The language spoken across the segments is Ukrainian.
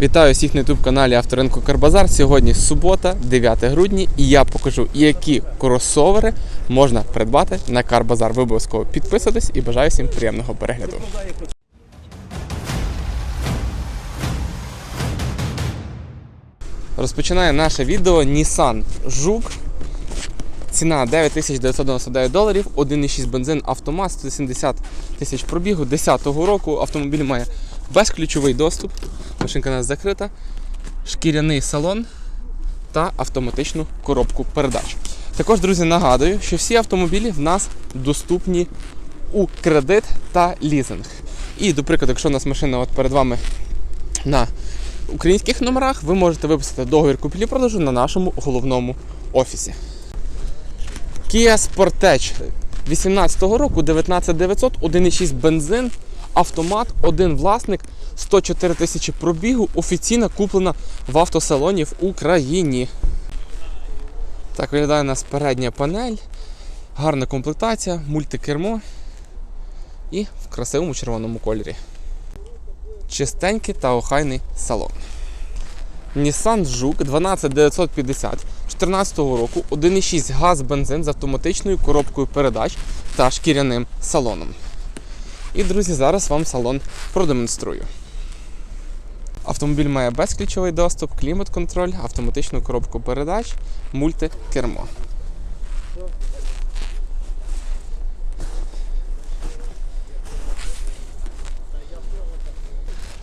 Вітаю всіх на youtube каналі Авторинку Карбазар. Сьогодні субота, 9 грудня, і я покажу, які кросовери можна придбати на Карбазар. Ви обов'язково підписуйтесь і бажаю всім приємного перегляду. Розпочинає наше відео Nissan Жук. Ціна 9999 доларів, 1,6 бензин автомат, 170 тисяч пробігу 10-го року. Автомобіль має безключовий доступ, машинка у нас закрита, шкіряний салон та автоматичну коробку передач. Також, друзі, нагадую, що всі автомобілі в нас доступні у кредит та лізинг. І, до прикладу, якщо у нас машина от перед вами на українських номерах, ви можете виписати договір купівлі-продажу на нашому головному офісі. Kia Sportage 18 року 19900, 1,6 бензин, автомат, один власник, 104 тисячі пробігу, офіційно куплена в автосалоні в Україні. Так виглядає у нас передня панель, гарна комплектація, мультикермо і в красивому червоному кольорі. Чистенький та охайний салон. Nissan Жук 12950 2014 року 1,6 газ бензин з автоматичною коробкою передач та шкіряним салоном. І, друзі, зараз вам салон продемонструю. Автомобіль має безключовий доступ, клімат-контроль, автоматичну коробку передач, мультикермо.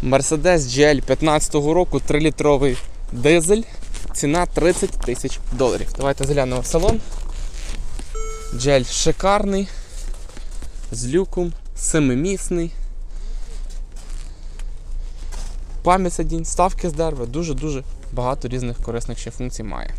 Mercedes GL 15 року 3-літровий дизель. Ціна 30 тисяч доларів. Давайте заглянемо в салон. Джель шикарний, з люком, семимісний. Пам'ять сидінь, ставки з дерева, дуже-дуже багато різних корисних ще функцій має.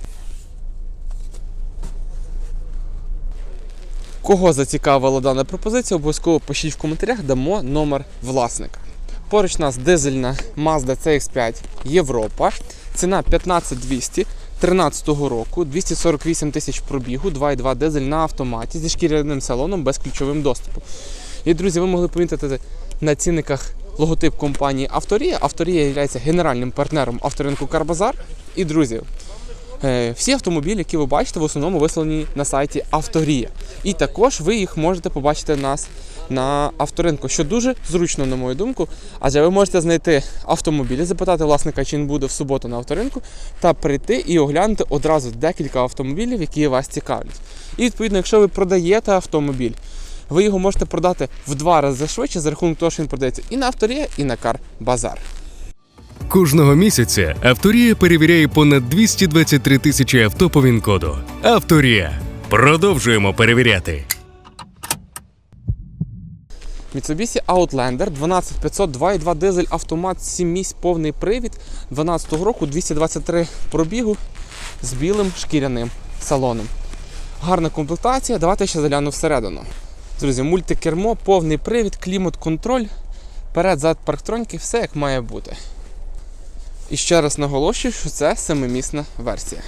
Кого зацікавила дана пропозиція, обов'язково пишіть в коментарях, дамо номер власника. Поруч нас дизельна Mazda CX5 Європа. Ціна 15200 13 року, 248 тисяч пробігу, 2,2 дизель на автоматі зі шкіряним салоном без ключовим доступом. І, друзі, ви могли помітити на цінниках логотип компанії Авторія. Авторія є генеральним партнером авторинку Карбазар. І, друзі, Е, Всі автомобілі, які ви бачите, в основному вислані на сайті Авторія. І також ви їх можете побачити нас на авторинку, що дуже зручно, на мою думку. Адже ви можете знайти автомобілі, запитати власника, чи він буде в суботу на авторинку, та прийти і оглянути одразу декілька автомобілів, які вас цікавлять. І відповідно, якщо ви продаєте автомобіль, ви його можете продати в два рази швидше за рахунок того, що він продається і на авторія, і на Кар Базар. Кожного місяця Авторія перевіряє понад 223 тисячі авто по ВІН-коду. Авторія. Продовжуємо перевіряти. Mitsubishi Outlander 12500 2.2 дизель автомат 7 місць повний привід 12 року 223 пробігу з білим шкіряним салоном. Гарна комплектація. Давайте ще загляну всередину. Друзі, мультикермо, повний привід, клімат-контроль, перед зад парктроньки, все як має бути. І ще раз наголошую, що це семимісна версія.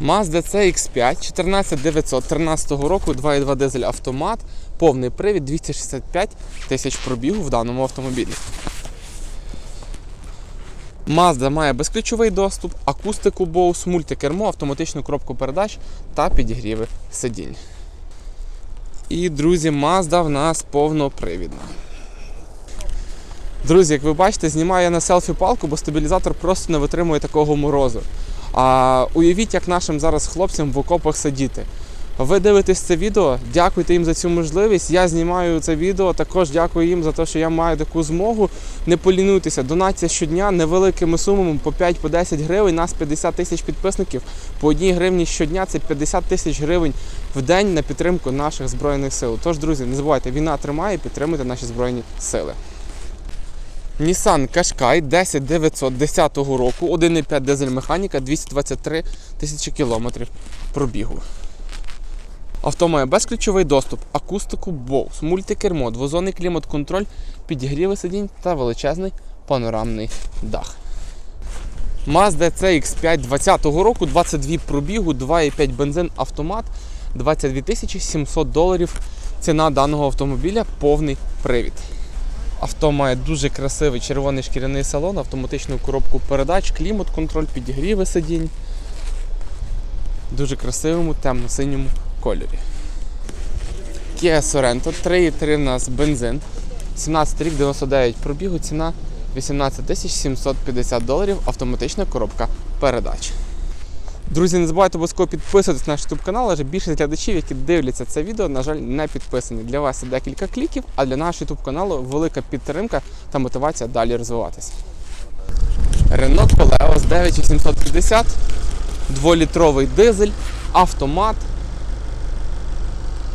Mazda CX5 14900 13 року 2.2 дизель автомат, повний привід 265 тисяч пробігу в даному автомобілі. Mazda має безключовий доступ, акустику Bose, мультикермо, автоматичну коробку передач та підігріви сидінь. І, друзі, Mazda в нас повнопривідна. Друзі, як ви бачите, знімаю я на селфі палку, бо стабілізатор просто не витримує такого морозу. А уявіть, як нашим зараз хлопцям в окопах сидіти. Ви дивитесь це відео, дякуйте їм за цю можливість. Я знімаю це відео. Також дякую їм за те, що я маю таку змогу. Не полінуйтеся, донація щодня невеликими сумами по 5-10 по гривень. Нас 50 тисяч підписників. По одній гривні щодня це 50 тисяч гривень в день на підтримку наших збройних сил. Тож, друзі, не забувайте, війна тримає, підтримуйте наші збройні сили. Nissan Qashqai 10910 року, 1,5 дизель механіка, 223 тисячі кілометрів пробігу. Авто має безключовий доступ, акустику Bose, мультикермо, двозонний клімат-контроль, підігріви сидінь та величезний панорамний дах. Mazda CX5 20 року, 22 пробігу, 2,5 бензин автомат, 22 700 доларів. Ціна даного автомобіля повний привід. Авто має дуже красивий червоний шкіряний салон, автоматичну коробку передач, клімат, контроль, підігріви сидінь. Дуже красивому темно-синьому кольорі. Kia Sorento 3,3 у нас бензин. 17 рік 99 пробігу, ціна 18 750 доларів, автоматична коробка передач. Друзі, не забувайте обов'язково підписуватись на наш YouTube канал, адже більшість глядачів, які дивляться це відео, на жаль, не підписані. Для вас це декілька кліків, а для нашого YouTube каналу велика підтримка та мотивація далі розвиватися. Renault Koleos 9850, 2-літровий дизель, автомат.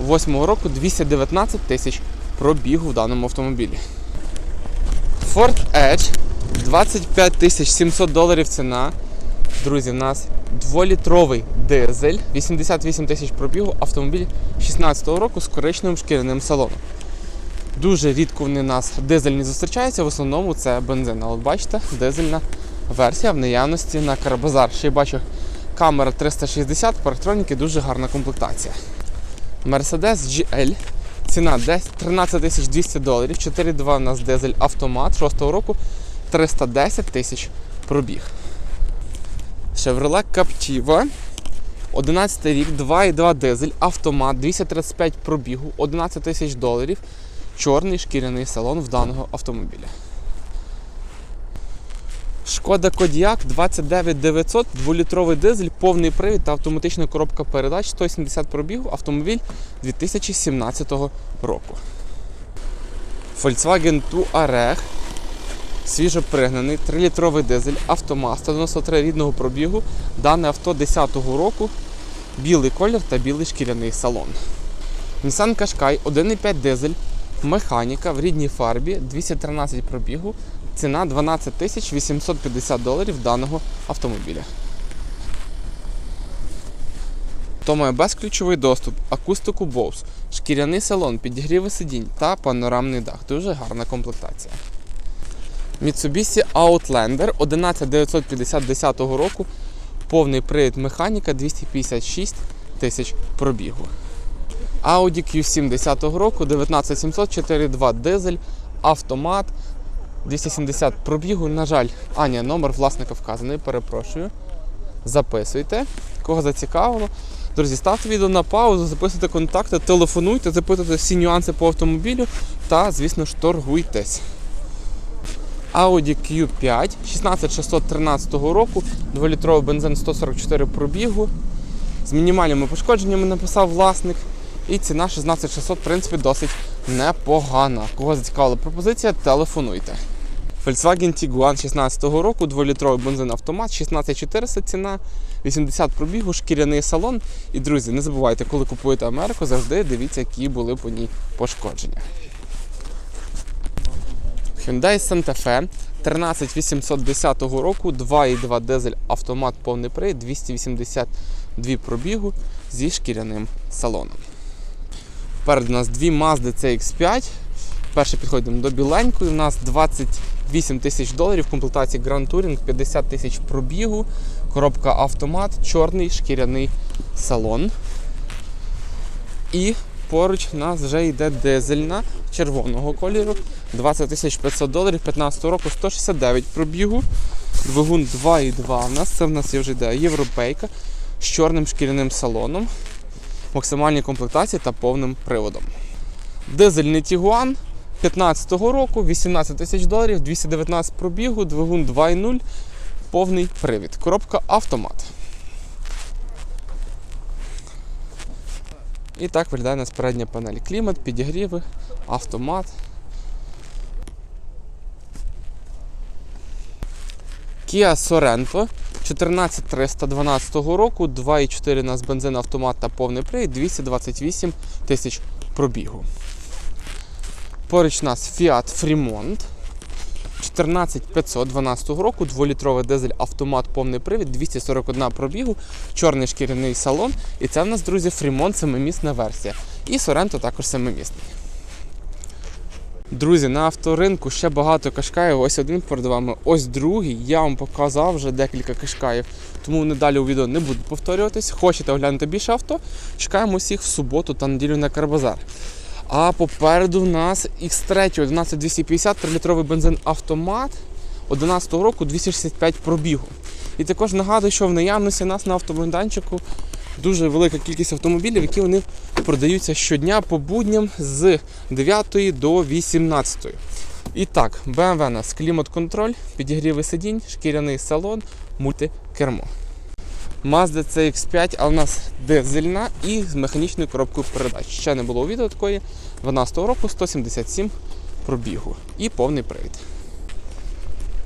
8 року 219 тисяч пробігу в даному автомобілі. Ford Edge 25 тисяч 700 доларів ціна. Друзі, в нас 2-літровий дизель, 88 тисяч пробігу, автомобіль 16-го року з коричневим шкіряним салоном. Дуже рідко вони нас дизельні зустрічаються, в основному це бензин. А от бачите, дизельна версія в наявності на Карбазар. Ще й бачу камера 360, по електроніки дуже гарна комплектація. Mercedes GL. Ціна десь 13 тисяч 200 доларів, 4.2 у нас дизель автомат 6-го року, 310 тисяч пробіг. Chevrolet Captiva. 11 рік, 2.2 дизель, автомат, 235 пробігу, 11 тисяч доларів. Чорний шкіряний салон в даного автомобіля. Шкода Кодіак 29900, 2-літровий дизель, повний привід та автоматична коробка передач, 170 пробігу, автомобіль 2017 року. Volkswagen Touareg, свіжопригнаний, 3-літровий дизель, автомат, 193 рідного пробігу, дане авто 10-го року, білий колір та білий шкіряний салон. Nissan Qashqai 1,5 дизель, механіка в рідній фарбі, 213 пробігу, ціна 12 тисяч 850 доларів даного автомобіля. То має безключовий доступ, акустику Bose, шкіряний салон, підігріви сидінь та панорамний дах. Дуже гарна комплектація. Mitsubishi Outlander 11950 10 року, повний привід механіка 256 тисяч пробігу. Audi Q7 10 року, 19700, 4.2 дизель, автомат, 270 пробігу. На жаль, Аня, номер власника вказаний, перепрошую. Записуйте, кого зацікавило. Друзі, ставте відео на паузу, записуйте контакти, телефонуйте, запитуйте всі нюанси по автомобілю та, звісно ж, торгуйтесь. Audi Q5 16613 року, 2-літровий бензин 144 пробігу. З мінімальними пошкодженнями написав власник. І ціна 16600, в принципі, досить непогана. Кого зацікавила пропозиція, телефонуйте. Volkswagen Tiguan 16 року, 2-літровий бензин автомат, 16400 ціна, 80 пробігу, шкіряний салон. І, друзі, не забувайте, коли купуєте Америку, завжди дивіться, які були по ній пошкодження. Hyundai Santa Fe 13810 року, 2,2 дизель автомат повний привід, 282 пробігу зі шкіряним салоном. Перед у нас дві Mazda CX5. Перше підходимо до біленької. У нас 28 тисяч доларів, в комплектації Grand Touring, 50 тисяч пробігу, коробка автомат, чорний шкіряний салон. І поруч у нас вже йде дизельна червоного кольору. 20 тисяч 500 доларів 15 року 169 пробігу. Двигун 2,2 у нас. Це в нас вже йде європейка з чорним шкіряним салоном, максимальній комплектації та повним приводом. Дизельний Тігуан 15-го року, 18 тисяч доларів, 219 пробігу, двигун 2,0, повний привід. Коробка автомат. І так виглядає нас передня панель. Клімат, підігріви, автомат. Kia Sorento 14312 року, 2,4 у нас бензин автомат та повний привід, 228 тисяч пробігу. Поруч у нас Fiat Fremont 14512 року, 2-літровий дизель автомат повний привід, 241 пробігу, чорний шкіряний салон. І це в нас, друзі, Fremont семимісна версія. І Sorento також семимісний. Друзі, на авторинку ще багато кашкаїв. Ось один перед вами, ось другий. Я вам показав вже декілька кашкаїв, тому надалі у відео не буду повторюватись. Хочете оглянути більше авто? Чекаємо всіх в суботу та неділю на Карбазар. А попереду в нас X3 11250 3-літровий бензин автомат 11 року 265 пробігу. І також нагадую, що в наявності нас на автомайданчику дуже велика кількість автомобілів, які вони продаються щодня по будням з 9 до 18. І так, BMW у нас клімат-контроль, підігріви сидінь, шкіряний салон, мультикермо. Mazda CX5, а у нас дизельна і з механічною коробкою передач. Ще не було відео такої. 12-го року 177 пробігу і повний привід.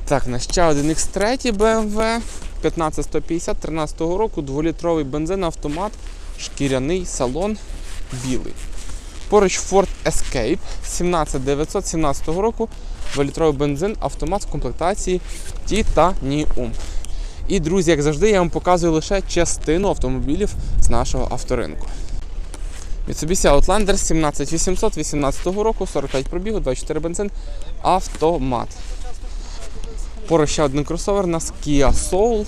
Так, у нас ще один X3 BMW 15150 13 року, 2-літровий бензин, автомат, шкіряний салон білий. Поруч Ford Escape 17917 року, 2-літровий бензин, автомат в комплектації Titanium. І, друзі, як завжди, я вам показую лише частину автомобілів з нашого авторинку. Mitsubishi Outlander 17800 18 року, 45 пробігу, 24 бензин, автомат. Поруч ще один кросовер у нас Kia Soul.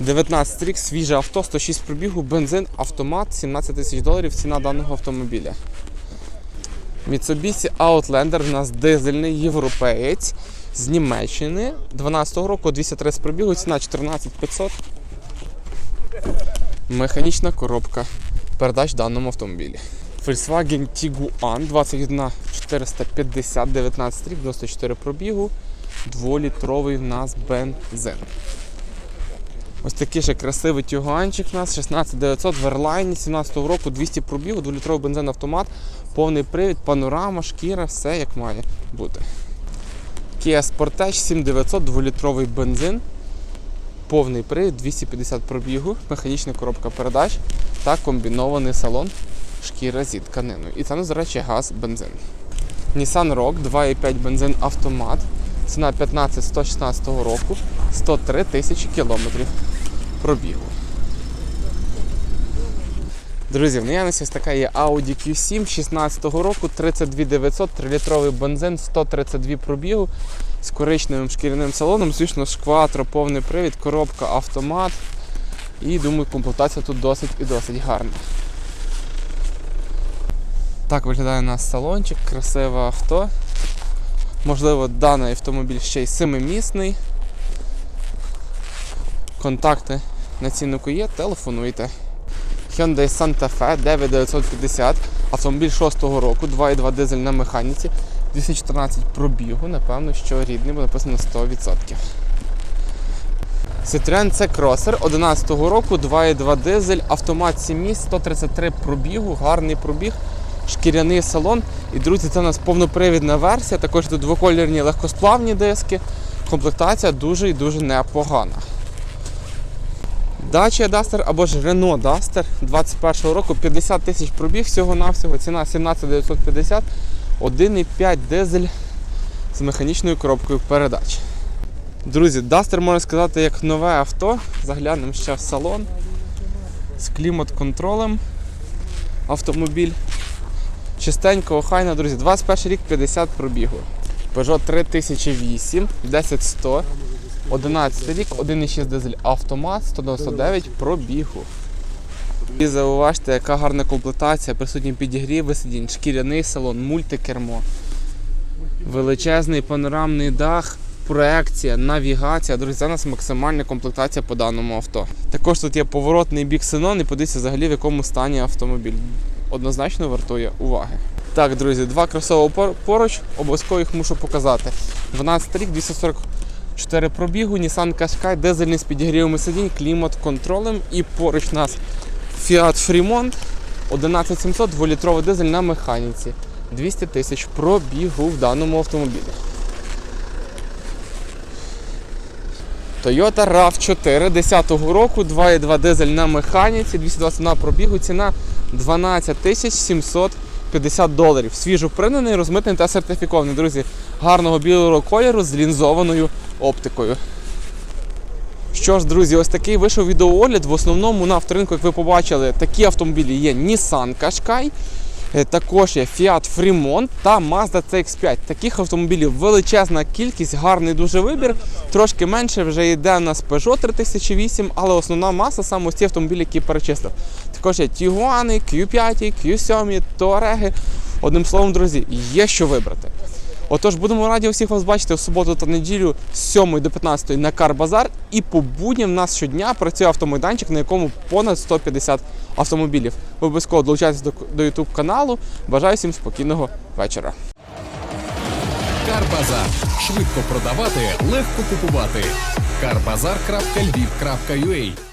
19 рік, свіже авто, 106 пробігу, бензин, автомат, 17 тисяч доларів ціна даного автомобіля. Mitsubishi Outlander у нас дизельний європеєць з Німеччини 12 року, 230 пробігу, ціна 14500. Механічна коробка передач в даному автомобілі. Volkswagen Tiguan 21450 19 рік, 94 пробігу, 2-літровий в нас бензин. Ось такий ще красивий тюганчик у нас 16900 в Airline 17 року, 200 пробігу, 2-літровий бензин автомат, повний привід, панорама, шкіра, все як має бути. Kia Sportage 7900, 2-літровий бензин, повний привід, 250 пробігу, механічна коробка передач та комбінований салон шкіра зі тканиною. І це, ну, до речі, газ, бензин. Nissan Rogue 2,5 бензин автомат. Ціна 15 116 року, 103 тисячі кілометрів пробігу. Друзі, в наявності ось така є Audi Q7 16 року, 32900, 3-літровий бензин, 132 пробігу з коричневим шкіряним салоном, звісно, шкватро, повний привід, коробка, автомат. І думаю, комплектація тут досить і досить гарна. Так виглядає у нас салончик, красиве авто. Можливо, даний автомобіль ще й семимісний. Контакти на ціннику є, телефонуйте. Hyundai Santa Fe 9950, автомобіль 6-го року, 2,2 дизель на механіці, 214 пробігу, напевно, що рідний, бо написано 100%. Citroen C-Crosser 11-го року, 2,2 дизель, автомат 7 місць, 133 пробігу, гарний пробіг, шкіряний салон. І, друзі, це у нас повнопривідна версія, також тут двокольорні легкосплавні диски. Комплектація дуже і дуже непогана. Dacia Duster або ж Renault Duster 21 року, 50 тисяч пробіг всього-навсього, ціна 17950, 1,5 дизель з механічною коробкою передач. Друзі, Duster можна сказати як нове авто. Заглянемо ще в салон з клімат-контролем. Автомобіль. Чистенько, охайно, друзі, 21 рік 50 пробігу. Peugeot 3008, 10100. 11 рік, 1,6 дизель автомат, 199 пробігу. І зауважте, яка гарна комплектація, присутній підігрів сидінь, шкіряний салон, мультикермо, величезний панорамний дах, проекція, навігація. Друзі, це у нас максимальна комплектація по даному авто. Також тут є поворотний бік синон і подивіться взагалі в якому стані автомобіль. Однозначно вартує уваги. Так, друзі, два кросово поруч, обов'язково їх мушу показати. 12 рік, 240 4 пробігу, Nissan Qashqai, дизельний з підігрівами сидінь, клімат-контролем і поруч у нас Fiat Fremont 11700, 2-літровий дизель на механіці. 200 тисяч пробігу в даному автомобілі. Toyota RAV4 10 року, 2,2 дизель на механіці, 221 пробігу, ціна 12 тисяч 750 доларів. Свіжо впринений, розмитний та сертифікований. Друзі, гарного білого кольору з лінзованою оптикою. Що ж, друзі, ось такий вийшов відеоогляд. В основному на авторинку, як ви побачили, такі автомобілі є Nissan Qashqai, Е, також є Fiat Fremont та Mazda CX5. Таких автомобілів величезна кількість, гарний дуже вибір. Трошки менше вже йде у нас Peugeot 3008, але основна маса саме ось ці автомобілі, які перечислив. Також є Тігуани, Q5, Q7, Touareg. Одним словом, друзі, є що вибрати. Отож, будемо раді усіх вас бачити в суботу та неділю з 7 до 15 на Карбазар. І по будням в нас щодня працює автомайданчик, на якому понад 150 автомобілів. Ви обов'язково долучайтесь до YouTube каналу. Бажаю всім спокійного вечора. Карбазар. Швидко продавати, легко купувати. Карбазар.львів.ua